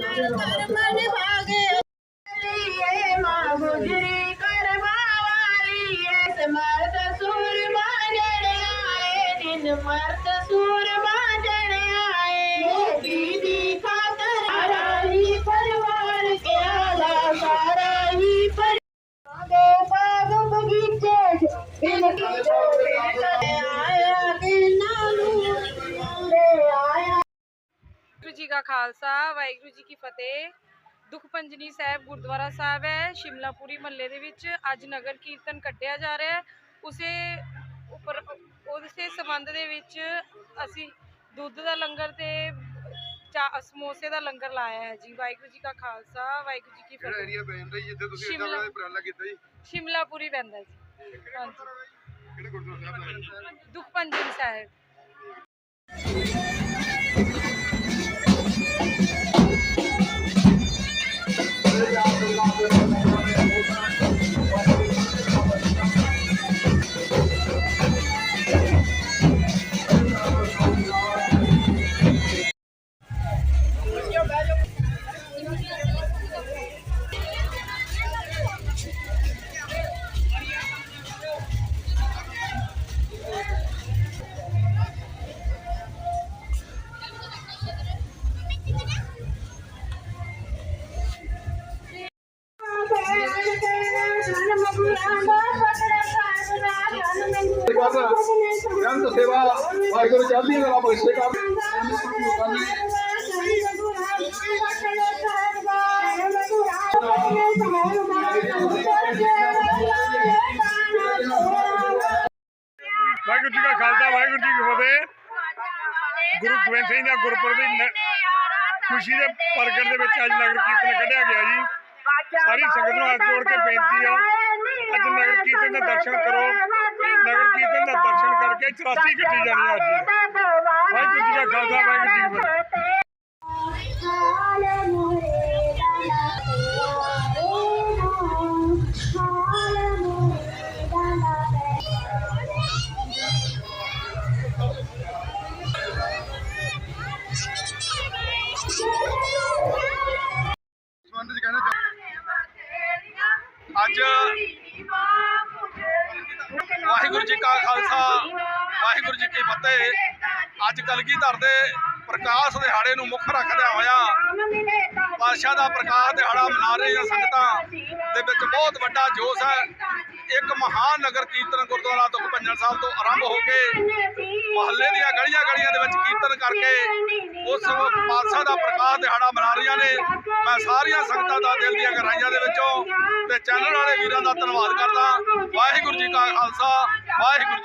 ਮਨ ਭਾਗੇ ਲੀਏ ਮਾਂ ਗੁਜਰੀ ਜੀ ਕਾ ਖਾਲਸਾ ਵਾਹਿਗੁਰੂ ਜੀ ਕੀ ਫਤਿਹ। ਦੁਖ ਪੰਜਨੀ ਸਾਹਿਬ ਗੁਰਦੁਆਰਾ ਸਾਹਿਬ ਹੈ ਸ਼ਿਮਲਾਪੁਰੀ ਮਹੱਲੇ ਦੇ ਵਿੱਚ। ਅੱਜ ਨਗਰ ਕੀਰਤਨ ਕੱਢਿਆ ਜਾ ਰਿਹਾ ਹੈ। ਉਸੇ ਉੱਪਰ ਉਸੇ ਸੰਬੰਧ ਦੇ ਵਿੱਚ ਅਸੀਂ ਦੁੱਧ ਦਾ ਲੰਗਰ ਤੇ ਚਾ ਸਮੋਸੇ ਦਾ ਲੰਗਰ ਲਾਇਆ ਹੈ ਜੀ। ਵਾਹਿਗੁਰੂ ਜੀ ਕਾ ਖਾਲਸਾ ਵਾਹਿਗੁਰੂ ਜੀ ਕੀ ਫਤਿਹ। ਏਰੀਆ ਪੈ ਜਾਂਦਾ ਜੀ? ਜਿੱਥੇ ਤੁਸੀਂ ਕੀਤਾ ਜੀ? ਸ਼ਿਮਲਾਪੁਰੀ ਪੈਂਦਾ ਜੀ। ਹਾਂਜੀ ਕਿਹੜੇ ਗੁਰਦੁਆਰਾ ਸਾਹਿਬ ਦਾ ਦੁਖ ਪੰਜਨੀ ਸਾਹਿਬ। ਜਨਤ ਸੇਵਾ ਵਾਹਿਗੁਰੂ ਚੜ੍ਹਦੀ ਕਲਾ ਬਖਸ਼ੇ ਕਰ ਵਾਹਿਗੁਰੂ ਜੀ ਕਾ ਖਾਲਸਾ, ਵਾਹਿਗੁਰੂ ਜੀ ਕੀ ਫਤਿਹ। ਗੁਰੂ ਗੋਬਿੰਦ ਸਿੰਘ ਦਾ ਗੁਰਪੁਰਬ ਦੀ ਖੁਸ਼ੀ ਦੇ ਪ੍ਰਗਟ ਦੇ ਵਿੱਚ ਅੱਜ ਨਗਰ ਕੀਰਤਨ ਕੱਢਿਆ ਗਿਆ ਜੀ। ਸਾਰੀ ਸੰਗਤ ਨੂੰ ਹੱਥ ਜੋੜ ਕੇ ਬੇਨਤੀ ਆ। ਅੱਜ ਨਗਰ ਕੀਰਤਨ ਦਾ ਦਰਸ਼ਨ ਕਰੋ। ਨਗਰ ਕੀਰਤਨ ਦਾ ਦਰਸ਼ਨ ਕਰਕੇ 84 ਕੱਟੀ ਜਾਣੀ ਆ ਅੱਜ। ਵਾਹਿਗੁਰੂ ਜੀ ਕਾ ਖਾਲਸਾ ਵਾਹਿਗੁਰੂ ਜੀ ਕੀ ਫਤਿਹ ਅੱਜ ਕਲਗੀਧਰ ਦੇ ਪ੍ਰਕਾਸ਼ ਦਿਹਾੜੇ ਨੂੰ ਮੁੱਖ ਰੱਖਦਿਆਂ ਹੋਇਆ ਪਾਤਸ਼ਾਹ ਦਾ ਪ੍ਰਕਾਸ਼ ਦਿਹਾੜਾ ਮਨਾ ਰਹੀਆਂ ਸੰਗਤਾਂ ਦੇ ਵਿੱਚ ਬਹੁਤ ਵੱਡਾ ਜੋਸ਼ ਹੈ। ਇੱਕ ਮਹਾਨ ਨਗਰ ਕੀਰਤਨ ਗੁਰਦੁਆਰਾ ਦੁਖਭੰਜਨ ਸਾਹਿਬ ਤੋਂ ਆਰੰਭ ਹੋ ਕੇ ਮੁਹੱਲੇ ਦੀਆਂ ਗਲੀਆਂ ਗਲੀਆਂ ਦੇ ਵਿੱਚ ਕੀਰਤਨ ਕਰਕੇ ਉਸ ਪਾਤਸ਼ਾਹ ਦਾ ਪ੍ਰਕਾਸ਼ ਦਿਹਾੜਾ ਮਨਾ ਰਹੀਆਂ ਨੇ। ਮੈਂ ਸਾਰੀਆਂ ਸੰਗਤਾਂ ਦਾ ਦਿਲ ਦੀਆਂ ਗਹਿਰਾਈਆਂ ਦੇ ਵਿੱਚੋਂ ਤੇ ਚੈਨਲ ਵਾਲੇ ਵੀਰਾਂ ਦਾ ਧੰਨਵਾਦ ਕਰਦਾ। ਵਾਹਿਗੁਰੂ ਜੀ ਕਾ ਖਾਲਸਾ ਵਾਹਿਗੁਰੂ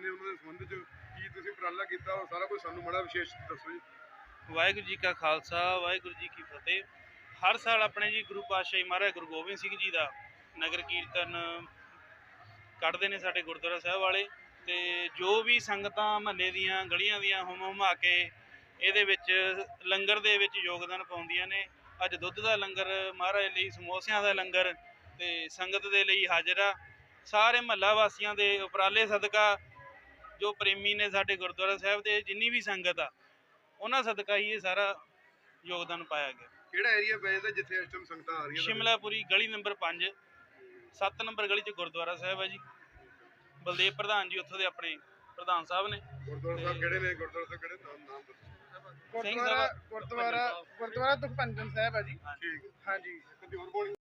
ਨੇ ਉਹਨਾਂ ਦੇ ਸੰਬੰਧ ਚ ਕੀ ਤੁਸੀਂ ਉਪਰਾਲਾ ਕੀਤਾ, ਉਹ ਸਾਰਾ ਕੁਝ ਸਾਨੂੰ ਬੜਾ ਵਿਸ਼ੇਸ਼ ਦੱਸੋ ਜੀ। ਵਾਹਿਗੁਰੂ ਜੀ ਕਾ ਖਾਲਸਾ, ਵਾਹਿਗੁਰੂ ਜੀ ਕੀ ਫਤਿਹ। ਹਰ ਸਾਲ ਆਪਣੇ ਜੀ ਗੁਰੂ ਪਾਤਸ਼ਾਹੀ ਮਹਾਰਾਜ ਗੁਰੂ ਗੋਬਿੰਦ ਸਿੰਘ ਜੀ ਦਾ ਨਗਰ ਕੀਰਤਨ ਕੱਢਦੇ ਨੇ ਸਾਡੇ ਗੁਰਦੁਆਰਾ ਸਾਹਿਬ ਵਾਲੇ ਤੇ ਜੋ ਵੀ ਸੰਗਤਾਂ ਮਹੱਲੇ ਦੀਆਂ, ਗਲੀਆਂ ਦੀਆਂ ਹੁਮ ਹੁਮਾ ਕੇ ਇਹਦੇ ਵਿੱਚ ਲੰਗਰ ਦੇ ਵਿੱਚ ਯੋਗਦਾਨ ਪਾਉਂਦੀਆਂ ਨੇ। ਅੱਜ ਦੁੱਧ ਦਾ ਲੰਗਰ, ਮਹਾਰਾਜ ਲਈ ਸਮੋਸਿਆਂ ਦਾ ਲੰਗਰ ਤੇ ਸੰਗਤ ਦੇ ਲਈ ਹਾਜ਼ਰਾ। ਸਾਰੇ ਮਹੱਲਾ ਵਾਸੀਆਂ ਦੇ ਉਪਰਾਲੇ ਸਦਕਾ ਜੋ ਪ੍ਰੇਮੀ ਨੇ ਸਾਡੇ ਗੁਰਦੁਆਰਾ ਸਾਹਿਬ ਦੇ ਜਿੰਨੀ ਵੀ ਸੰਗਤ ਆ ਉਹਨਾਂ ਸਦਕਾ ਹੀ ਇਹ ਸਾਰਾ ਯੋਗਦਾਨ ਪਾਇਆ ਗਿਆ। ਕਿਹੜਾ ਏਰੀਆ ਪੈ ਜਾਂਦਾ ਜਿੱਥੇ ਇਸ ਟਾਈਮ ਸੰਗਤਾਂ ਆ ਰਹੀਆਂ? ਸ਼ਿਮਲਾਪੁਰੀ ਗਲੀ ਨੰਬਰ 5 7 ਨੰਬਰ ਗਲੀ 'ਚ ਗੁਰਦੁਆਰਾ ਸਾਹਿਬ ਹੈ ਜੀ। ਬਲਦੇਵ ਪ੍ਰਧਾਨ ਜੀ ਉੱਥੋਂ ਦੇ ਆਪਣੇ ਪ੍ਰਧਾਨ ਸਾਹਿਬ ਨੇ। ਗੁਰਦੁਆਰਾ ਸਾਹਿਬ ਕਿਹੜੇ ਨੇ? ਗੁਰਦੁਆਰਾ ਸਾਹਿਬ ਕਿਹੜੇ? ਨਾਮ ਨਾਮ ਦੱਸੋ। ਸਿੰਘ ਗੁਰਦੁਆਰਾ ਸਭਾ ਗੁਰਦੁਆਰਾ ਗੁਰਦੁਆਰਾ ਦੁਖਪੰਜਨ ਸਾਹਿਬ ਹੈ ਜੀ। ਠੀਕ ਹਾਂਜੀ। ਕਦੀ ਹੋਰ ਬੋਲੀ।